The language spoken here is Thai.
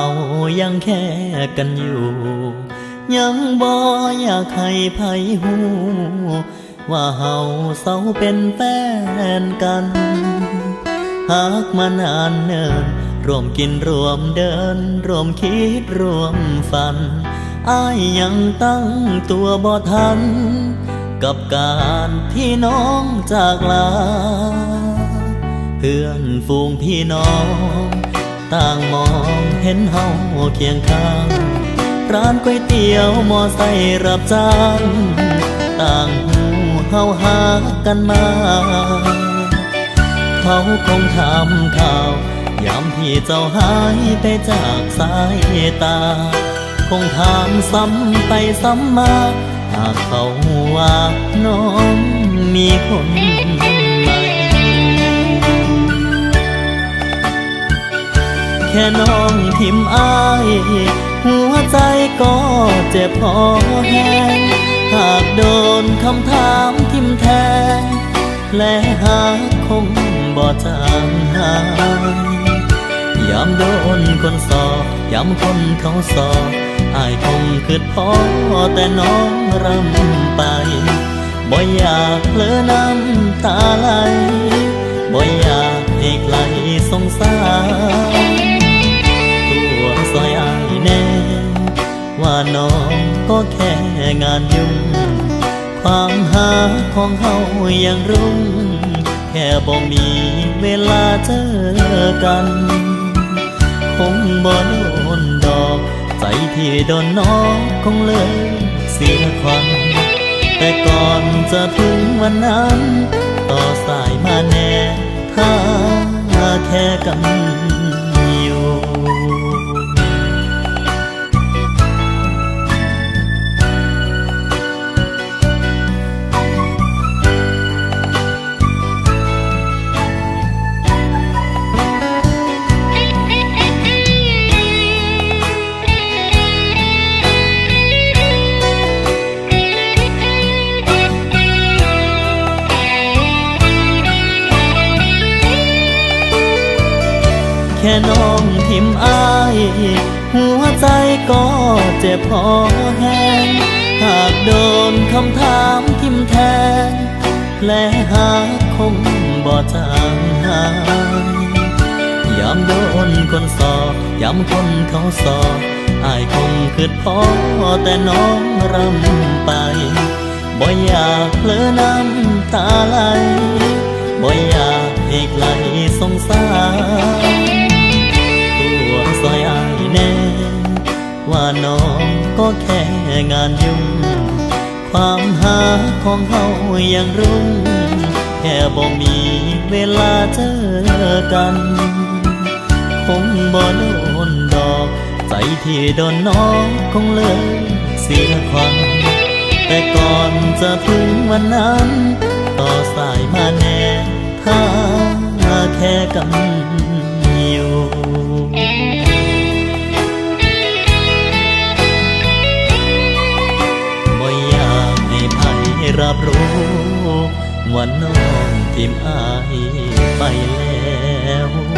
ายังแค่กันอยู่ ยังบ่อยากให้ไผหูว่าเฮาเศร้าเป็นแฟนกัน หากมานานเนินร่วมกินร่วมเดินร่วมคิดร่วมฝันอ้ายยังตั้งตัวบ่ทัน กับการที่น้องจากลา เพื่อนฝูงพี่น้อง ต่างมองเห็นเฮาเคียงข้าง ร้านก๋วยเตี๋ยวมอไซค์รับจ้าง ต่างหูเฮาหากันมา เขาคงถามข่าวยามที่เจ้าหายไปจากสายตา คงถามซ้ำไปซ้ำมา หากเขาว่าน้องมีคน ค่น้องทิมอาย หัวใจก็เจ็บพอแห้งหากโดนคำถามทิมแทงและหากคงบ่จางหายยามโดนคนสอบยามคนเขาสอบอายคงคิดพอแต่น้องรำไปบ่อยากเลอน้ำตาไหล ว่าน้องก็แค่งานยุ่ง ความหาของเฮายังรุ่ง แค่บ่มีเวลาเจอกัน คงบ่โดนดอก ใจที่โดนน้องคงเลยเสียควันแต่ก่อนจะถึงวันนั้น ต่อสายมาแน่ถ้าแค่กัน ค่น้องทิมอาย หัวใจก็เจ็บพอแห้ง หากโดนคำถามทิมแทงและหากคงบ่จางหายยามโดนคนสอบยามคนเขาสอบอายคงคิดพอแต่น้องรำไป บ่อยากเพลอน้ำตาไหลบ่อยากให้ไกลสงสาร อยอายแน่ ว่าน้องก็แค่งานยุ่ง ความหาของเฮายังรุ่ง แค่บ่มีเวลาเจอกัน คงบ่โดนดอก ใจที่โดนน้องคงเลยเสียความ แต่ก่อนจะถึงวันนั้น ต่อสายมาแน่ถ้าแค่กันอยู่ รับรู้ว่าน้องทิมอายไปแล้ว